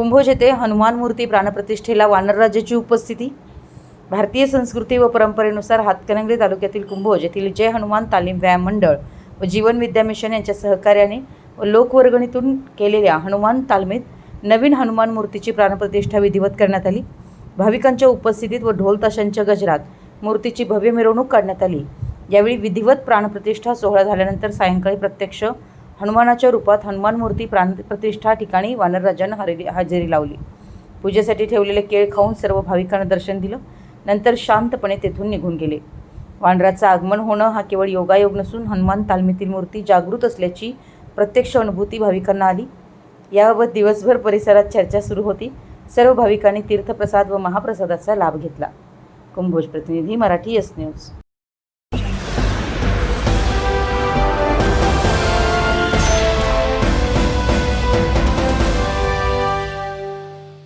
कुंभोज येथे हनुमान मूर्ती प्राणप्रतिष्ठेला वानरराजाची उपस्थिती. भारतीय संस्कृती व परंपरेनुसार हातकणंगले तालुक्यातील कुंभोज येथील जय हनुमान तालीम व्यायाम मंडळ व जीवन विद्या मिशन यांच्या सहकार्याने व लोकवर्गणीतून केलेल्या हनुमान तालमीत नवीन हनुमान मूर्तीची प्राणप्रतिष्ठा विधिवत करण्यात आली. भाविकांच्या उपस्थितीत व ढोल ताशांच्या गजरात मूर्तीची भव्य मिरवणूक काढण्यात आली. यावेळी विधिवत प्राणप्रतिष्ठा सोहळा झाल्यानंतर सायंकाळी प्रत्यक्ष हनुमानाच्या रूपात हनुमान मूर्ती प्राणप्रतिष्ठा ठिकाणी वानरराजानं हरेली हजेरी लावली. पूजेसाठी ठेवलेले केळ खाऊन सर्व भाविकांना दर्शन दिलं. नंतर शांतपणे तेथून निघून गेले. वानराचं आगमन होणं हा केवळ योगायोग नसून हनुमान तालमीतील मूर्ती जागृत असल्याची प्रत्यक्ष अनुभूती भाविकांना आली. याबाबत दिवसभर परिसरात चर्चा सुरू होती. सर्व भाविकांनी तीर्थप्रसाद व महाप्रसादाचा लाभ घेतला. कुंभोज प्रतिनिधी मराठी एस न्यूज